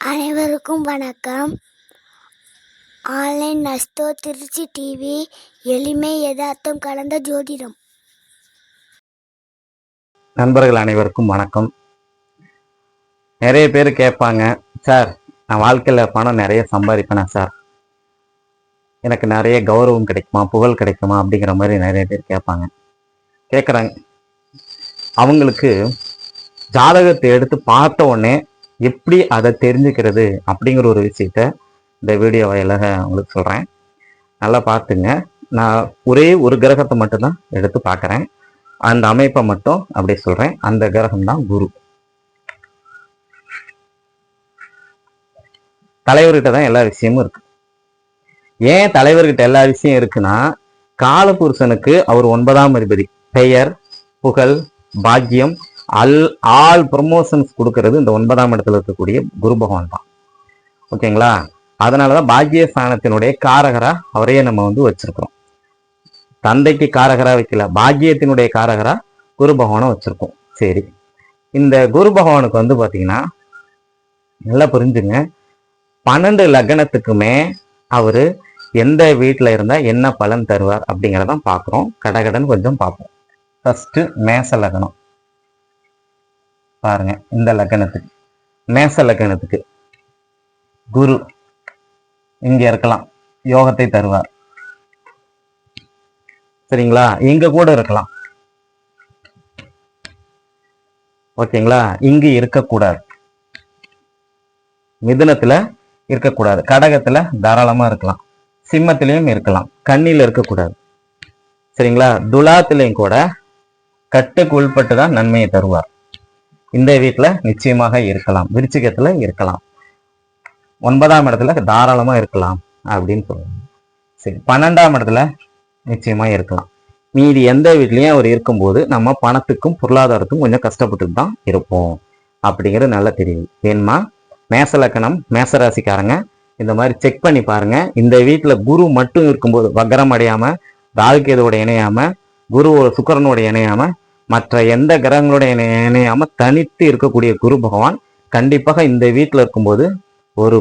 அனைவருக்கும் வணக்கம். Online நஸ்தோ Trichy TV எளிமை யதார்த்தம் கலந்த ஜோதிடம். நண்பர்கள் அனைவருக்கும் வணக்கம். நிறைய பேர் கேட்பாங்க சார் நான் வாழ்க்கையில் பணம் நிறைய சம்பாதிப்பேனா சார்? எனக்கு நிறைய கௌரவம் கிடைக்குமா புகழ் கிடைக்குமா? அப்படிங்கிற மாதிரி நிறைய பேர் கேட்பாங்க. கேட்குறாங்க. அவங்களுக்கு ஜாதகத்தை எடுத்து பார்த்த உடனே எப்படி அதை தெரிஞ்சுக்கிறது அப்படிங்கிற ஒரு விஷயத்த இந்த வீடியோ வாயிலாக உங்களுக்கு சொல்கிறேன் நல்லா பார்த்துங்க. நான் ஒரே ஒரு கிரகத்தை மட்டும்தான் எடுத்து பார்க்குறேன். அந்த அமைப்பை மட்டும் அப்படியே சொல்றேன். அந்த கிரகம் தான் குரு. தலைவர்கிட்ட தான் எல்லா விஷயமும் இருக்கு. ஏன் தலைவர்கிட்ட எல்லா விஷயம் இருக்குன்னா காலபுருஷனுக்கு அவர் ஒன்பதாம் அதிபதி. பெயர் புகழ் பாக்கியம் அல் ஆல் ப்ரொமோஷன்ஸ் கொடுக்கறது இந்த ஒன்பதாம் இடத்துல இருக்கக்கூடிய குரு பகவான் தான். ஓகேங்களா? அதனாலதான் பாக்கிய ஸ்தானத்தினுடைய காரகரா அவரையே நம்ம வந்து வச்சிருக்கிறோம். தந்தைக்கு காரகரா வைக்கல பாக்கியத்தினுடைய காரகரா குரு பகவானை வச்சுருக்கோம். சரி. இந்த குரு பகவானுக்கு வந்து பார்த்தீங்கன்னா நல்லா புரிஞ்சுங்க. பன்னெண்டு லக்னத்துக்குமே அவர் எந்த வீட்டில் இருந்தால் என்ன பலன் தருவார் அப்படிங்கிறதான் பார்க்குறோம் கடகடன் கொஞ்சம் பார்ப்போம் ஃபஸ்ட்டு மேச லக்னம். பாருங்க இந்த லக்னத்துக்கு மேச லக்னத்துக்கு குரு இங்க இருக்கலாம் யோகத்தை தருவார். சரிங்களா? இங்க கூட இருக்கலாம். ஓகேங்களா? இங்கு இருக்கக்கூடாது. மிதுனத்துல இருக்கக்கூடாது. கடகத்துல தாராளமா இருக்கலாம். சிம்மத்திலையும் இருக்கலாம். கண்ணில இருக்கக்கூடாது. சரிங்களா? துலாத்திலையும் கூட கட்டுக்கு உள்பட்டு தான் நன்மையை தருவார். இந்த வீட்டில் நிச்சயமாக இருக்கலாம். விருச்சிகத்தில் இருக்கலாம். ஒன்பதாம் இடத்துல தாராளமாக இருக்கலாம் அப்படின்னு சொல்லுவாங்க சரி பன்னெண்டாம் இடத்துல நிச்சயமாக இருக்கலாம். மீதி எந்த வீட்லேயும் அவர் இருக்கும்போது நம்ம பணத்துக்கும் பொருளாதாரத்துக்கும் கொஞ்சம் கஷ்டப்பட்டு தான் இருப்போம் அப்படிங்கிறது நல்லா தெரியுது வேணுமா? மேச லக்கணம் மேச ராசிக்காரங்க இந்த மாதிரி செக் பண்ணி பாருங்க. இந்த வீட்டில் குரு மட்டும் இருக்கும்போது வக்கரம் அடையாமல் தாழ்கேதோட இணையாமல் குருவோட சுக்கரனோட இணையாம மற்ற எந்த கிரகங்களுடைய இணையாமல் இணையாம தனித்து இருக்கக்கூடிய குரு பகவான் கண்டிப்பாக இந்த வீட்டில் இருக்கும்போது ஒரு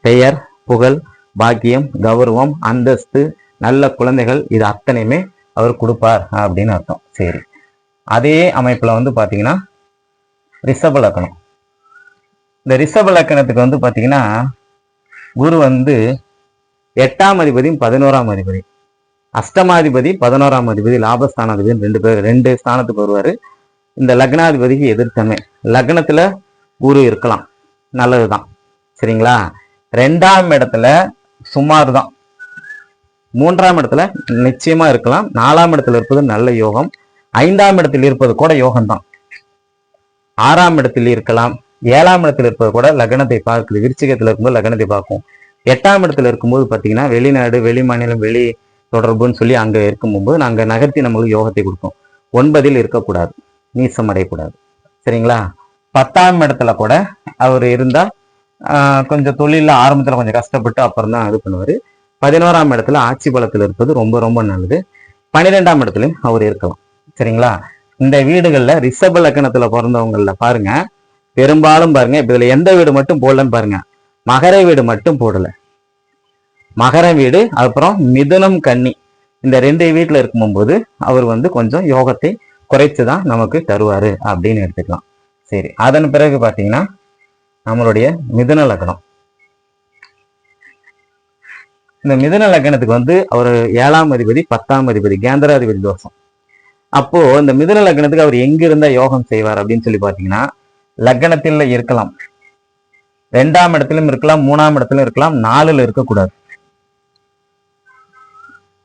பெயர் புகழ் பாக்கியம் கௌரவம் அந்தஸ்து நல்ல குழந்தைகள் இது அத்தனையுமே அவர் கொடுப்பார் அப்படின்னு அர்த்தம். சரி. அதே அமைப்பில் வந்து பார்த்தீங்கன்னா ரிஷப லக்கணம். இந்த ரிஷப லக்கணத்துக்கு வந்து பார்த்தீங்கன்னா குரு வந்து எட்டாம் அதிபதியும் பதினோராம் அதிபதி. அஷ்டமாதிபதி பதினோராம் அதிபதி லாபஸ்தானாதிபதி ரெண்டு பேர் ரெண்டு ஸ்தானத்துக்கு வருவார். இந்த லக்னாதிபதிக்கு எதிர்த்தன்மை. லக்னத்தில் குரு இருக்கலாம். நல்லது தான் சரிங்களா? ரெண்டாம் இடத்துல சுமார் தான் மூன்றாம் இடத்துல நிச்சயமா இருக்கலாம். நாலாம் இடத்துல இருப்பது நல்ல யோகம். ஐந்தாம் இடத்தில் இருப்பது கூட யோகம்தான். ஆறாம் இடத்தில் இருக்கலாம். ஏழாம் இடத்துல இருப்பது கூட லக்னத்தை பார்க்குது. விருச்சிகத்தில் இருக்கும்போது லக்னத்தை பார்க்கும். எட்டாம் இடத்துல இருக்கும்போது பார்த்தீங்கன்னா வெளிநாடு வெளி மாநிலம் வெளி தொடர்புன்னு சொல்லி அங்க இருக்கும்போது நாங்க நகர்த்தி நம்மளுக்கு யோகத்தை கொடுக்கும். ஒன்பதில் இருக்கக்கூடாது. நீசம் அடையக்கூடாது. சரிங்களா? பத்தாம் இடத்துல கூட அவர் இருந்தா கொஞ்சம் தொழில ஆரம்பத்துல கொஞ்சம் கஷ்டப்பட்டு அப்புறம் தான் இது பண்ணுவாரு. பதினோராம் இடத்துல ஆட்சி பலத்தில் இருப்பது ரொம்ப ரொம்ப நல்லது. பன்னிரெண்டாம் இடத்துலயும் அவர் இருக்கலாம். சரிங்களா? இந்த வீடுகள்ல ரிஷப லக்கணத்துல பிறந்தவங்கள்ல பாருங்க பெரும்பாலும் பாருங்க இப்ப இதுல எந்த வீடு மட்டும் போடலன்னு பாருங்க. மகர வீடு மட்டும் போடல. மகர வீடு அப்புறம் மிதுனம் கன்னி. இந்த ரெண்டு வீட்டுல இருக்கும்போது அவர் வந்து கொஞ்சம் யோகத்தை குறைத்து தான் நமக்கு தருவாரு அப்படின்னு எடுத்துக்கலாம். சரி அதன் பிறகு பாத்தீங்கன்னா நம்மளுடைய மிதுன லக்னம். இந்த மிதுன லக்னத்துக்கு வந்து அவர் ஏழாம் அதிபதி பத்தாம் அதிபதி கேந்திராதிபதி தோஷம். அப்போ இந்த மிதுன லக்னத்துக்கு அவர் எங்க இருந்தா யோகம் செய்வார் அப்படின்னு சொல்லி பாத்தீங்கன்னா லக்னத்தில் இருக்கலாம். ரெண்டாம் இடத்திலும் இருக்கலாம் மூணாம் இடத்திலும் இருக்கலாம் நாலுல இருக்கக்கூடாது.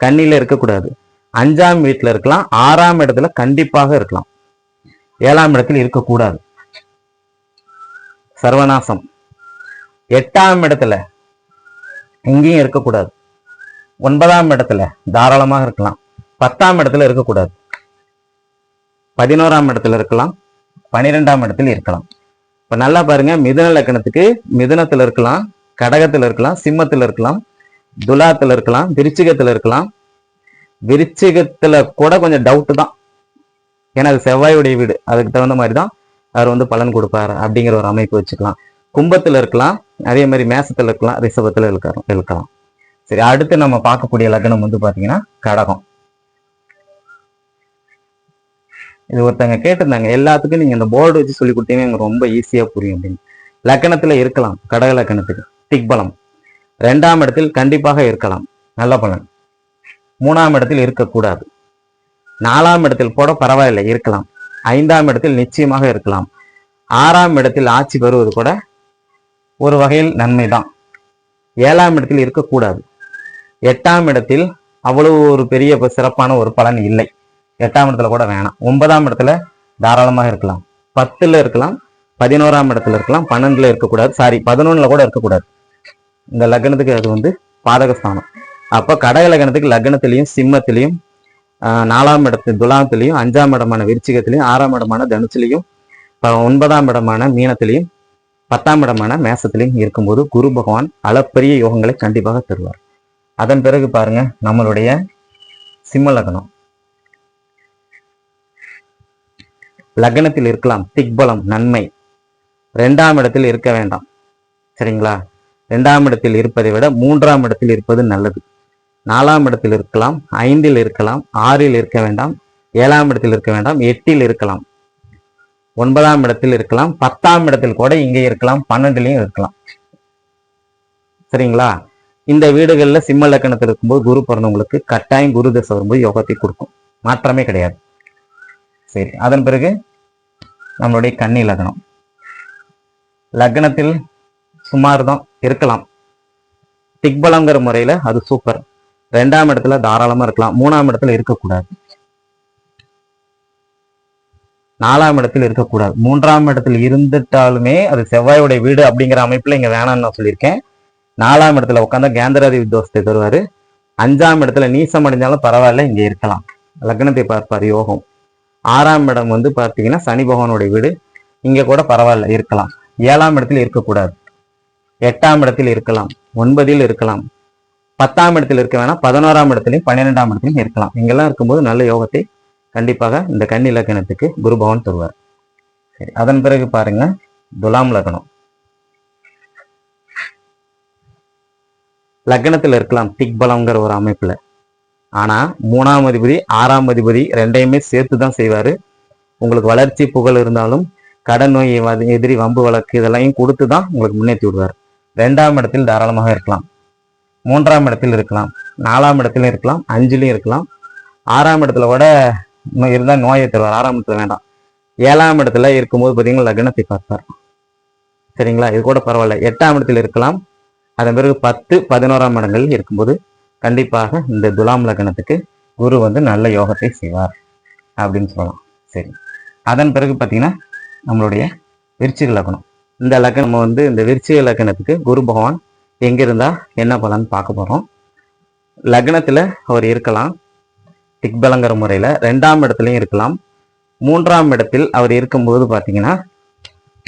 கண்ணில இருக்கக்கூடாது. அஞ்சாம் வீட்டுல இருக்கலாம் ஆறாம் இடத்துல கண்டிப்பாக இருக்கலாம். ஏழாம் இடத்துல இருக்கக்கூடாது. சர்வநாசம். எட்டாம் இடத்துல எங்கேயும் இருக்கக்கூடாது. ஒன்பதாம் இடத்துல தாராளமாக இருக்கலாம். பத்தாம் இடத்துல இருக்கக்கூடாது. பதினோராம் இடத்துல இருக்கலாம். பனிரெண்டாம் இடத்துல இருக்கலாம். இப்ப நல்லா பாருங்க மிதுன லக்கணத்துக்கு மிதுனத்துல இருக்கலாம் கடகத்துல இருக்கலாம் சிம்மத்துல இருக்கலாம் துலாத்துல இருக்கலாம் விருச்சிகத்துல இருக்கலாம். விருச்சிகத்துல கூட கொஞ்சம் டவுட்டு தான். ஏன்னா அது செவ்வாயுடைய வீடு. அதுக்கு தகுந்த மாதிரி தான் அவர் வந்து பலன் கொடுப்பாரு அப்படிங்கிற ஒரு அமைப்பு வச்சுக்கலாம். கும்பத்துல இருக்கலாம் அதே மாதிரி மேசத்துல இருக்கலாம் ரிஷபத்துல இருக்கலாம் இருக்கலாம். சரி அடுத்து நம்ம பார்க்கக்கூடிய லக்னம் வந்து பாத்தீங்கன்னா கடகம். இது ஒருத்தங்க கேட்டிருந்தாங்க எல்லாத்துக்கும் நீங்க இந்த போர்டு வச்சு சொல்லி கொடுத்தீங்கன்னா எனக்கு ரொம்ப ஈஸியா புரியும் அப்படின்னு. லக்கணத்துல இருக்கலாம் கடக லக்கணத்துக்கு திக்பலம். ரெண்டாம் இடத்தில் கண்டிப்பாக இருக்கலாம். நல்ல பலன். மூணாம் இடத்தில் இருக்கக்கூடாது. நாலாம் இடத்தில் கூட பரவாயில்லை இருக்கலாம். ஐந்தாம் இடத்தில் நிச்சயமாக இருக்கலாம். ஆறாம் இடத்தில் ஆட்சி பெறுவது கூட ஒரு வகையில் நன்மைதான். ஏழாம் இடத்தில் இருக்கக்கூடாது. எட்டாம் இடத்தில் அவ்வளவு ஒரு பெரிய சிறப்பான ஒரு பலன் இல்லை. எட்டாம் இடத்துல கூட வேணாம். ஒன்பதாம் இடத்துல தாராளமாக இருக்கலாம். பத்துல இருக்கலாம் பதினோராம் இடத்துல இருக்கலாம் பன்னெண்டுல இருக்கக்கூடாது. சாரி பதினொன்னுல கூட இருக்கக்கூடாது. இந்த லக்னத்துக்கு அது வந்து பாதகஸ்தானம். அப்போ கடக லக்னத்துக்கு லக்னத்திலையும் சிம்மத்திலையும் ஆஹ், நாலாம் இடத்து துலாத்திலையும் அஞ்சாம் இடமான விருச்சிகத்திலையும் ஆறாம் இடமான தனுசுலையும் ஒன்பதாம் இடமான மீனத்திலையும் பத்தாம் இடமான மேசத்திலையும் இருக்கும்போது குரு பகவான் அளப்பரிய யோகங்களை கண்டிப்பாக தருவார். அதன் பிறகு பாருங்க நம்மளுடைய சிம்ம லக்னம். லக்னத்தில் இருக்கலாம் திக்பலம் நன்மை. ரெண்டாம் இடத்தில் இருக்க வேண்டாம். சரிங்களா? ரெண்டாம் இடத்தில் இருப்பதை விட மூன்றாம் இடத்தில் இருப்பது நல்லது. நாலாம் இடத்தில் இருக்கலாம் ஐந்தில் இருக்கலாம் ஆறில் இருக்க வேண்டாம் ஏழாம் இடத்தில் இருக்க வேண்டாம் எட்டில் இருக்கலாம். ஒன்பதாம் இடத்தில் இருக்கலாம் பத்தாம் இடத்தில் கூட இங்கே இருக்கலாம் பன்னெண்டுலையும் இருக்கலாம். சரிங்களா? இந்த வீடுகள்ல சிம்ம லக்கணத்தில் இருக்கும்போது குரு பிறந்தவங்களுக்கு கட்டாயம் குரு தசை வரும்போது யோகத்தை கொடுக்கும். மாற்றமே கிடையாது. சரி அதன் பிறகு நம்மளுடைய கன்னி லக்னம் லக்னத்தில் சுமார் தான் இருக்கலாம். திக்பலங்கிற முறையில அது சூப்பர் ரெண்டாம் இடத்துல தாராளமா இருக்கலாம். மூணாம் இடத்துல இருக்கக்கூடாது. நாலாம் இடத்தில் இருக்கக்கூடாது. மூன்றாம் இடத்தில் இருந்துட்டாலுமே அது செவ்வாயுடைய வீடு அப்படிங்கிற அமைப்புல இங்க வேணாம்னு நான் சொல்லியிருக்கேன். நாலாம் இடத்துல உட்காந்தா கேந்திராதி தோஷத்தை தருவாரு. அஞ்சாம் இடத்துல நீசம் அடைஞ்சாலும் பரவாயில்ல இங்க இருக்கலாம். லக்னத்தை பார்ப்பார் யோகம். ஆறாம் இடம் வந்து பார்த்தீங்கன்னா சனி பகவானுடைய வீடு. இங்க கூட பரவாயில்ல இருக்கலாம். ஏழாம் இடத்துல இருக்கக்கூடாது. எட்டாம் இடத்தில் இருக்கலாம் ஒன்பதில் இருக்கலாம் பத்தாம் இடத்தில் இருக்க வேணாம் பதினோராம் இடத்துலையும் பன்னிரெண்டாம் இடத்துலையும் இருக்கலாம். இங்கெல்லாம் இருக்கும்போது நல்ல யோகத்தை கண்டிப்பாக இந்த கன்னி இலக்கணத்துக்கு குரு பகவான் தருவார். சரி அதன் பிறகு பாருங்க துலாம் லக்னம் லக்னத்தில் இருக்கலாம் திக்பலம்ங்கிற ஒரு அமைப்புல. ஆனா மூணாம் அதிபதி ஆறாம் அதிபதி ரெண்டையுமே சேர்த்து தான் செய்வாரு. உங்களுக்கு வளர்ச்சி புகழ் இருந்தாலும் கடன் நோய் எதிரி வம்பு வழக்கு இதெல்லாம் கொடுத்து தான் உங்களுக்கு முன்னேற்றி விடுவார். ரெண்டாம் இடத்தில் தாராளமாக இருக்கலாம். மூன்றாம் இடத்தில் இருக்கலாம். நாலாம் இடத்துல இருக்கலாம். அஞ்சுலையும் இருக்கலாம். ஆறாம் இடத்துல கூட நோய் இருந்தால் நோயை தருவார். ஆறாம் இடத்துல வேண்டாம். ஏழாம் இடத்துல இருக்கும்போது பார்த்தீங்கன்னா லக்னத்தை பார்ப்பார். சரிங்களா? இது கூட பரவாயில்ல. எட்டாம் இடத்தில் இருக்கலாம். அதன் பிறகு பத்து பதினோராம் இடங்கள் இருக்கும்போது கண்டிப்பாக இந்த துலாம் லக்னத்துக்கு குரு வந்து நல்ல யோகத்தை செய்வார் அப்படின்னு சொல்லலாம். சரி. அதன் பிறகு பார்த்தீங்கன்னா நம்மளுடைய விருச்சிக லக்னம். இந்த லக்னம் நம்ம வந்து இந்த விருச்சிக லக்னத்துக்கு குரு பகவான் எங்கே இருந்தால் என்ன பலன் பார்க்க போகிறோம் லக்னத்தில் அவர் இருக்கலாம். திக்பலங்கிற முறையில் ரெண்டாம் இடத்துலையும் இருக்கலாம். மூன்றாம் இடத்தில் அவர் இருக்கும்போது பார்த்தீங்கன்னா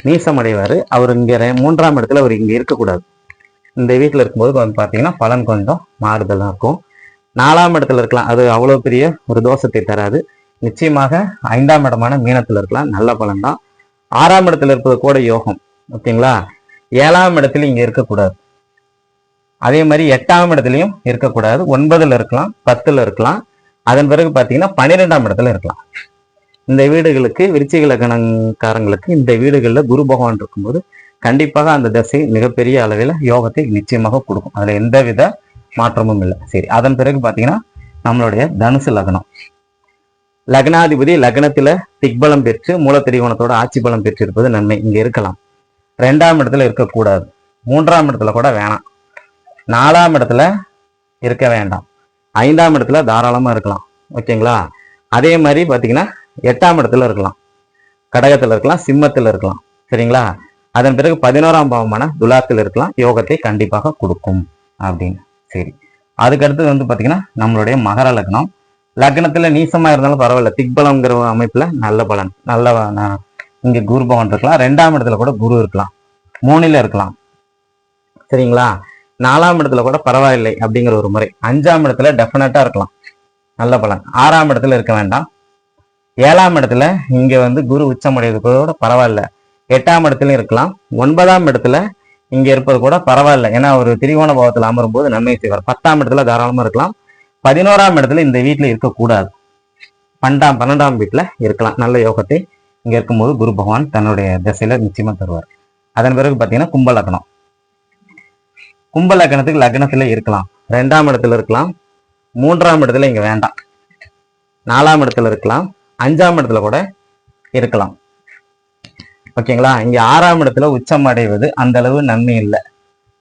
நீசமடைவார். அவர் இங்கே மூன்றாம் இடத்துல அவர் இங்கே இருக்கக்கூடாது. இந்த வீட்டில் இருக்கும்போது பார்த்தீங்கன்னா பலன் கொஞ்சம் மாறுதலாக இருக்கும். நாலாம் இடத்துல இருக்கலாம். அது அவ்வளோ பெரிய ஒரு தோஷத்தை தராது. நிச்சயமாக ஐந்தாம் இடமான மீனத்தில் இருக்கலாம். நல்ல பலன் தான். ஆறாம் இடத்துல இருப்பது கூட யோகம். ஓகேங்களா? ஏழாம் இடத்துல இங்க இருக்கக்கூடாது. அதே மாதிரி எட்டாம் இடத்துலயும் இருக்கக்கூடாது. ஒன்பதுல இருக்கலாம் பத்துல இருக்கலாம். அதன் பிறகு பார்த்தீங்கன்னா பன்னிரெண்டாம் இடத்துல இருக்கலாம். இந்த வீடுகளுக்கு விருச்சிக லக்னக்காரங்களுக்கு இந்த வீடுகளில் குரு பகவான் இருக்கும்போது கண்டிப்பாக அந்த தசை மிகப்பெரிய அளவில் யோகத்தை நிச்சயமாக கொடுக்கும். அதுல எந்தவித மாற்றமும் இல்லை. சரி அதன் பிறகு பார்த்தீங்கன்னா நம்மளுடைய தனுசு லக்னம். லக்னாதிபதி லக்னத்தில் திக்பலம் பெற்று மூலத்திரிகோணத்தோட ஆட்சி பலம் பெற்றிருப்பது நன்மை. இங்க இருக்கலாம். ரெண்டாம் இடத்துல இருக்கக்கூடாது. மூன்றாம் இடத்துல கூட வேணாம். நாலாம் இடத்துல இருக்க வேண்டாம். ஐந்தாம் இடத்துல தாராளமா இருக்கலாம். ஓகேங்களா? அதே மாதிரி பார்த்தீங்கன்னா எட்டாம் இடத்துல இருக்கலாம். கடகத்தில் இருக்கலாம் சிம்மத்தில் இருக்கலாம். சரிங்களா? அதன் பிறகு பதினோராம் பாவமான துலாத்தில் இருக்கலாம். யோகத்தை கண்டிப்பாக கொடுக்கும். அப்படின்னு. சரி. அதுக்கடுத்து வந்து பார்த்தீங்கன்னா நம்மளுடைய மகர லக்னம். லக்னத்தில் நீசமாக இருந்தாலும் பரவாயில்ல. திக்பலம்ங்கிற அமைப்பில் நல்ல பலன். நல்ல இங்கே குரு பவன் இருக்கலாம். ரெண்டாம் இடத்துல கூட குரு இருக்கலாம். மூணில் இருக்கலாம். சரிங்களா? நாலாம் இடத்துல கூட பரவாயில்லை அப்படிங்கிற ஒரு முறை. அஞ்சாம் இடத்துல டெஃபினட்டாக இருக்கலாம். நல்ல பலன். ஆறாம் இடத்துல இருக்க வேண்டாம். ஏழாம் இடத்துல இங்கே வந்து குரு உச்சமடைறது கூட பரவாயில்ல. எட்டாம் இடத்துலையும் இருக்கலாம். ஒன்பதாம் இடத்துல இங்கே இருப்பது கூட பரவாயில்ல. ஏன்னா ஒரு திரிகோண பாவத்தில் அமரும்போது நன்மை செய்வார். பத்தாம் இடத்துல தாராளமாக இருக்கலாம். பதினோராம் இடத்துல இந்த வீட்டில் இருக்கக்கூடாது. பன்னெண்டாம் பன்னெண்டாம் வீட்டில் இருக்கலாம். நல்ல யோகத்தை இங்க இருக்கும்போது குரு பகவான் தன்னுடைய திசையில நிச்சயமா தருவார். அதன் பிறகு பாத்தீங்கன்னா கும்ப லக்னம். கும்ப லக்னத்துக்கு லக்னத்துல இருக்கலாம். ரெண்டாம் இடத்துல இருக்கலாம். மூன்றாம் இடத்துல இங்க வேண்டாம். நாலாம் இடத்துல இருக்கலாம். அஞ்சாம் இடத்துல கூட இருக்கலாம். ஓகேங்களா? இங்க ஆறாம் இடத்துல உச்சம் அடைவது அந்த அளவு நன்மை இல்லை.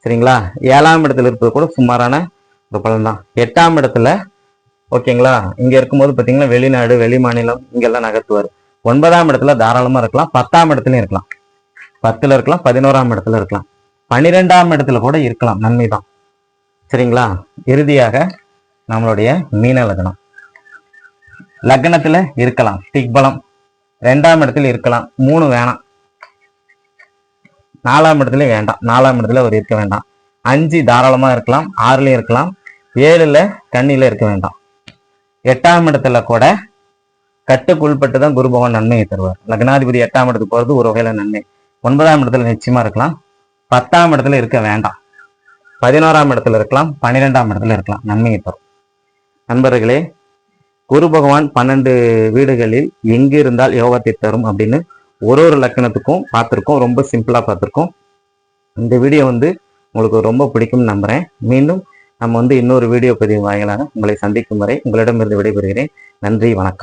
சரிங்களா? ஏழாம் இடத்துல இருப்பது கூட சுமாரான ஒரு பலன் தான். எட்டாம் இடத்துல ஓகேங்களா? இங்க இருக்கும்போது பாத்தீங்கன்னா வெளிநாடு வெளி மாநிலம் இங்கெல்லாம் நகர்த்துவார். ஒன்பதாம் இடத்துல தாராளமா இருக்கலாம். பத்தாம் இடத்துலயும் இருக்கலாம். பத்துல இருக்கலாம் பதினோராம் இடத்துல இருக்கலாம். பன்னிரெண்டாம் இடத்துல கூட இருக்கலாம். நன்மை தான் சரிங்களா? இறுதியாக நம்மளுடைய மீன லக்னம். லக்னத்துல இருக்கலாம். திக்பலம். ரெண்டாம் இடத்துல இருக்கலாம். மூணு வேணாம். நாலாம் இடத்துல வேண்டாம். நாலாம் இடத்துல ஒரு இருக்க வேண்டாம். அஞ்சு தாராளமா இருக்கலாம். ஆறுலயும் இருக்கலாம். ஏழுல கண்ணில இருக்க வேண்டாம். எட்டாம் இடத்துல கூட கட்டுக்குள்பட்டு தான் குரு பகவான் நன்மையை தருவார். லக்னாதிபதி எட்டாம் இடத்துக்கு போகிறது ஒரு வகையில் நன்மை. ஒன்பதாம் இடத்துல நிச்சயமா இருக்கலாம். பத்தாம் இடத்துல இருக்க வேண்டாம். பதினோராம் இடத்துல இருக்கலாம். பன்னிரெண்டாம் இடத்துல இருக்கலாம். நன்மையை தரும். நண்பர்களே குரு பகவான் பன்னெண்டு வீடுகளில் எங்கே இருந்தால் யோகத்தை தரும் அப்படின்னு ஒரு ஒரு லக்கணத்துக்கும் பார்த்துருக்கோம். ரொம்ப சிம்பிளாக பார்த்துருக்கோம். இந்த வீடியோ வந்து உங்களுக்கு ரொம்ப பிடிக்கும்னு நம்புகிறேன் மீண்டும் நம்ம வந்து இன்னொரு வீடியோ பதிவு வாயிலாக உங்களை சந்திக்கும் வரை உங்களிடமிருந்து விடைபெறுகிறேன். நன்றி வணக்கம்.